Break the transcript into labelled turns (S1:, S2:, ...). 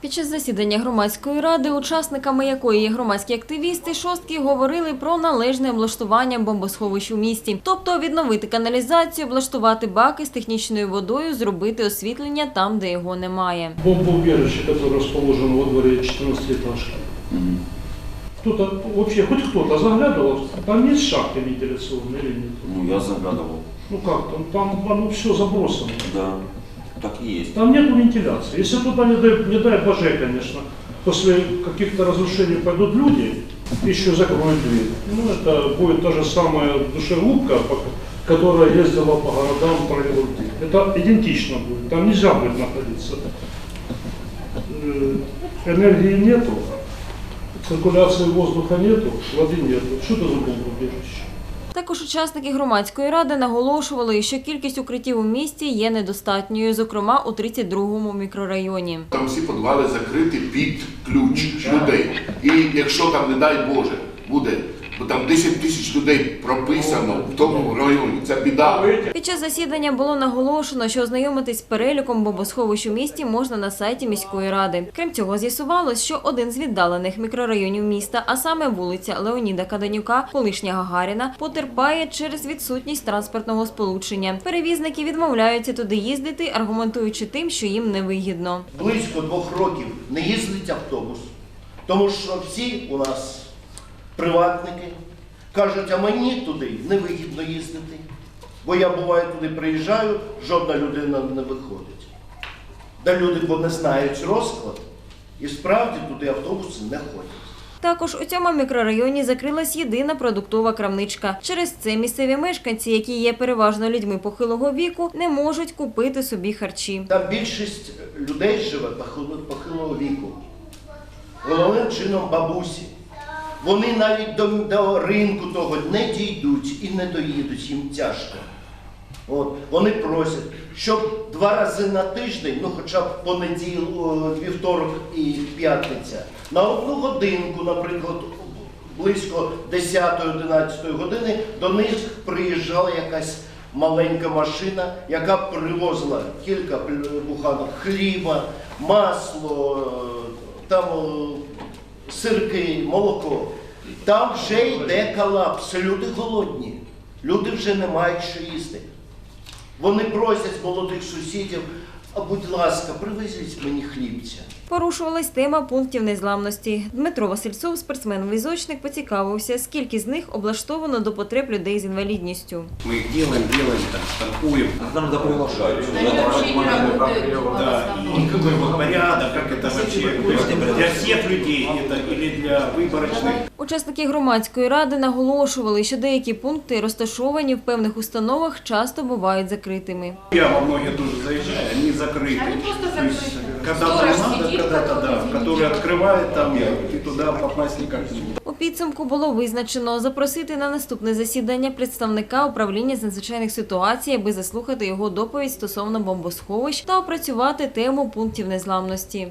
S1: Під час засідання громадської ради, учасниками якої є громадські активісти, шостки говорили про належне облаштування бомбосховищ у місті, тобто відновити каналізацію, облаштувати баки з технічною водою, зробити освітлення там, де його немає.
S2: Бомбоубежище, которое расположено во дворе 14-этажки. Кто-то, вообще хоть кто-то заглядывал, там есть шахты вентиляционные или нет?
S3: Ну, я загадывал.
S2: Ну как там, там оно все забросано.
S3: Да, Так и есть.
S2: Там нет вентиляции. Если туда, не дай, не дай боже, конечно, после каких-то разрушений пойдут люди, еще закроют дверь. Ну, это будет та же самая душегубка, которая ездила по городам про револьты. Это идентично будет. Там нельзя будет находиться. Э, Энергии нету, циркуляции воздуха нету, воды нету. Что это за бомбоубежище?
S1: Також учасники громадської ради наголошували, що кількість укриттів у місті є недостатньою, зокрема у 32-му мікрорайоні.
S4: Там всі подвали закриті під ключ людей. І якщо там, не дай Боже, буде, бо там 10 тисяч людей прописано в тому районі, це біда.
S1: Під час засідання було наголошено, що ознайомитись з переліком бомбосховищ у місті можна на сайті міської ради. Крім цього, з'ясувалось, що один з віддалених мікрорайонів міста, а саме вулиця Леоніда Каденюка, колишня Гагаріна, потерпає через відсутність транспортного сполучення. Перевізники відмовляються туди їздити, аргументуючи тим, що їм невигідно.
S5: близько двох років не їздить автобус, тому що всі у нас приватники кажуть, а мені туди невигідно їздити. Бо я буває туди приїжджаю, жодна людина не виходить. Да люди бо не знають розклад, і справді туди автобуси не ходять.
S1: Також у цьому мікрорайоні закрилась єдина продуктова крамничка. Через це місцеві мешканці, які є переважно людьми похилого віку, не можуть купити собі харчі.
S5: Там більшість людей живе похилого віку. Головним чином бабусі. Вони навіть до, до ринку того не дійдуть і не доїдуть, їм тяжко. От, вони просять, щоб два рази на тиждень, ну хоча б понеділ, вівторок і п'ятниця, на одну годинку, наприклад, близько 10-11 години до них приїжджала якась маленька машина, яка привозила кілька буханок хліба, масло, е, там сирки, молоко. Там вже йде колапс. Люди голодні. Люди вже не мають що їсти. Вони просять молодих сусідів, а будь ласка, привезіть мені хлібця.
S1: Порушувалась тема пунктів незламності. Дмитро Васильцов, спортсмен-візочник, поцікавився, скільки з них облаштовано до потреб людей з інвалідністю.
S6: Мы их делаем, делаем, там, штампуем.
S3: Нам надо приглашать.
S7: Они вообще не работают у
S6: Да,
S7: вас
S6: и какой вот порядок, как это вообще, то есть для всех людей это или для выборочных.
S1: Учасники громадської ради наголошували, що деякі пункти, розташовані в певних установах, часто бувають закритими.
S6: Я во многие тоже заезжаю, они закрыты.
S7: Они просто
S6: То есть,
S7: закрыты.
S6: Когда
S7: Сторож
S6: там надо,
S7: сидит,
S6: когда-то, да,
S7: который
S6: который
S7: не
S6: открывает там, и туда попасть никак не может.
S1: У підсумку було визначено запросити на наступне засідання представника управління з надзвичайних ситуацій, аби заслухати його доповідь стосовно бомбосховищ та опрацювати тему пунктів незламності.